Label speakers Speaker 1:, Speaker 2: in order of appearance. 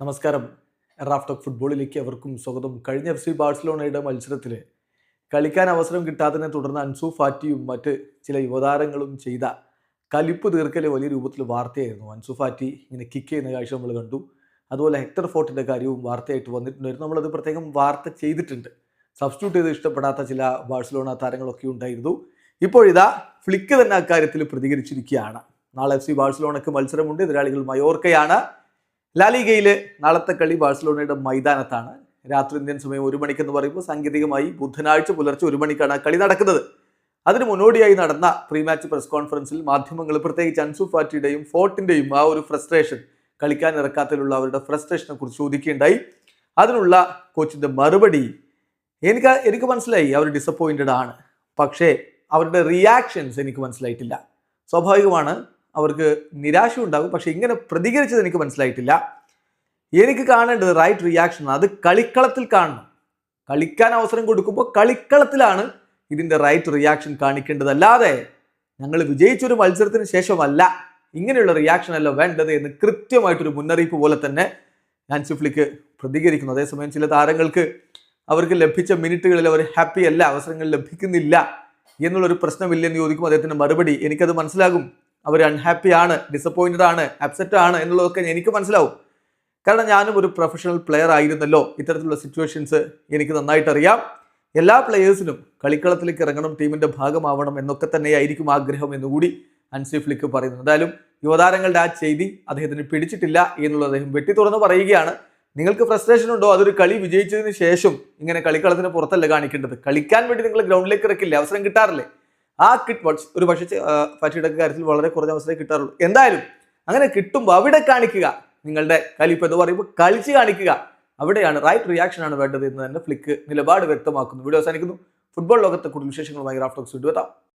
Speaker 1: നമസ്കാരം. റാഫ്റ്റോക്ക് ഫുട്ബോളിലേക്ക് അവർക്കും സ്വാഗതം. കഴിഞ്ഞ എഫ് സി ബാഴ്സലോണയുടെ മത്സരത്തിൽ കളിക്കാൻ അവസരം കിട്ടാത്തതിനെ തുടർന്ന് അൻസു ഫാറ്റിയും മറ്റ് ചില യുവതാരങ്ങളും ചെയ്ത കലിപ്പ് തീർക്കൽ വലിയ രൂപത്തിൽ വാർത്തയായിരുന്നു. അൻസു ഫാറ്റി ഇങ്ങനെ കിക്ക് ചെയ്യുന്ന കാഴ്ച നമ്മൾ കണ്ടു. അതുപോലെ ഹെക്ടർ ഫോർട്ടിന്റെ കാര്യവും വാർത്തയായിട്ട് വന്നിട്ടുണ്ടായിരുന്നു. നമ്മളത് പ്രത്യേകം വാർത്ത ചെയ്തിട്ടുണ്ട്. സബ്സ്റ്റിറ്റ്യൂട്ട് ചെയ്ത് ഇഷ്ടപ്പെടാത്ത ചില ബാഴ്സലോണ താരങ്ങളൊക്കെ ഉണ്ടായിരുന്നു. ഇപ്പോഴിതാ ഫ്ലിക്ക് തന്നെ അക്കാര്യത്തിൽ പ്രതികരിച്ചിരിക്കുകയാണ്. നാളെ എഫ് സി ബാഴ്സലോണയ്ക്ക് മത്സരമുണ്ട്. എതിരാളികൾ മയോർക്കയാണ്. ലാലിഗയിൽ നാളത്തെ കളി ബാഴ്സലോണയുടെ മൈതാനത്താണ്. രാത്രി ഇന്ത്യൻ സമയം ഒരു മണിക്കെന്ന് പറയുമ്പോൾ സാങ്കേതികമായി ബുധനാഴ്ച പുലർച്ചെ ഒരു മണിക്കാണ് കളി നടക്കുന്നത്. അതിന് മുന്നോടിയായി നടന്ന പ്രീ മാച്ച് പ്രസ് കോൺഫറൻസിൽ മാധ്യമങ്ങൾ പ്രത്യേകിച്ച് അൻസു ഫാറ്റിയുടെയും ഫോർട്ടിന്റെയും ആ ഒരു ഫ്രസ്ട്രേഷൻ കളിക്കാൻ ഇറക്കാത്തതിലുള്ള അവരുടെ ഫ്രസ്ട്രേഷനെ കുറിച്ച് ചോദിക്കുകയുണ്ടായി. അതിനുള്ള കോച്ചിന്റെ മറുപടി എനിക്ക് എനിക്ക് മനസ്സിലായി അവർ ഡിസപ്പോയിന്റഡ് ആണ്. പക്ഷേ അവരുടെ റിയാക്ഷൻസ് എനിക്ക് മനസ്സിലായിട്ടില്ല. സ്വാഭാവികമാണ് അവർക്ക് നിരാശ ഉണ്ടാകും പക്ഷെ ഇങ്ങനെ പ്രതികരിച്ചത് എനിക്ക് മനസ്സിലായിട്ടില്ല. എനിക്ക് കാണേണ്ടത് റൈറ്റ് റിയാക്ഷൻ അത് കളിക്കളത്തിൽ കാണണം. കളിക്കാൻ അവസരം കൊടുക്കുമ്പോൾ കളിക്കളത്തിലാണ് ഇതിന്റെ റൈറ്റ് റിയാക്ഷൻ കാണിക്കേണ്ടത്. അല്ലാതെ ഞങ്ങൾ വിജയിച്ചൊരു മത്സരത്തിന് ശേഷമല്ല ഇങ്ങനെയുള്ള റിയാക്ഷൻ അല്ല വേണ്ടത് എന്ന് കൃത്യമായിട്ടൊരു മുന്നറിയിപ്പ് പോലെ തന്നെ നാൻസി ഫ്ലിക്ക് പ്രതികരിക്കുന്നു. അതേസമയം ചില താരങ്ങൾക്ക് അവർക്ക് ലഭിച്ച മിനിറ്റുകളിൽ അവർ ഹാപ്പി അല്ല അവസരങ്ങൾ ലഭിക്കുന്നില്ല എന്നുള്ളൊരു പ്രശ്നമില്ലെന്ന് ചോദിക്കും. അദ്ദേഹത്തിന്റെ മറുപടി എനിക്കത് മനസ്സിലാകും. അവർ അൺഹാപ്പി ആണ് ഡിസപ്പോയിന്റഡ് ആണ് അപ്സെറ്റ് ആണ് എന്നുള്ളതൊക്കെ എനിക്ക് മനസ്സിലാവും. കാരണം ഞാനും ഒരു പ്രൊഫഷണൽ പ്ലെയർ ആയിരുന്നല്ലോ. ഇത്തരത്തിലുള്ള സിറ്റുവേഷൻസ് എനിക്ക് നന്നായിട്ട് അറിയാം. എല്ലാ പ്ലെയേഴ്സിനും കളിക്കളത്തിലേക്ക് ഇറങ്ങണം ടീമിന്റെ ഭാഗമാവണം എന്നൊക്കെ തന്നെയായിരിക്കും ആഗ്രഹം എന്നുകൂടി അൻസി ഫ്ലിക്ക് പറയുന്നു. എന്തായാലും യുവതാരങ്ങളുടെ ആ ചെയ്തി അദ്ദേഹത്തിന് പിടിച്ചിട്ടില്ല എന്നുള്ളത് അദ്ദേഹം വെട്ടി തുറന്ന് പറയുകയാണ്. നിങ്ങൾക്ക് ഫ്രസ്ട്രേഷൻ ഉണ്ടോ? അതൊരു കളി വിജയിച്ചതിന് ശേഷം ഇങ്ങനെ കളിക്കളത്തിന് പുറത്തല്ല കാണിക്കേണ്ടത്. കളിക്കാൻ വേണ്ടി നിങ്ങൾ ഗ്രൗണ്ടിലേക്ക് ഇറക്കില്ലേ? അവസരം കിട്ടാറില്ലേ? ആ കിട്ട് ഒരു പക്ഷേ ഫാറ്റിയുടെ കാര്യത്തിൽ വളരെ കുറഞ്ഞ അവസരം കിട്ടാറുള്ളൂ. എന്തായാലും അങ്ങനെ കിട്ടുമ്പോൾ അവിടെ കാണിക്കുക. നിങ്ങളുടെ കലിപ്പ് എന്ന് പറയുമ്പോൾ കളിച്ച് കാണിക്കുക. അവിടെയാണ് റൈറ്റ് റിയാക്ഷൻ ആണ് വേണ്ടത് എന്ന് തന്നെ ഫ്ലിക്ക് നിലപാട് വ്യക്തമാക്കുന്നു. വീഡിയോ അവസാനിക്കുന്നു. ഫുട്ബോൾ ലോകത്തെ കൂടുതൽ വിശേഷങ്ങളുമായി റാഫ്റ്റോക്സ് വിട്ടുവെത്താം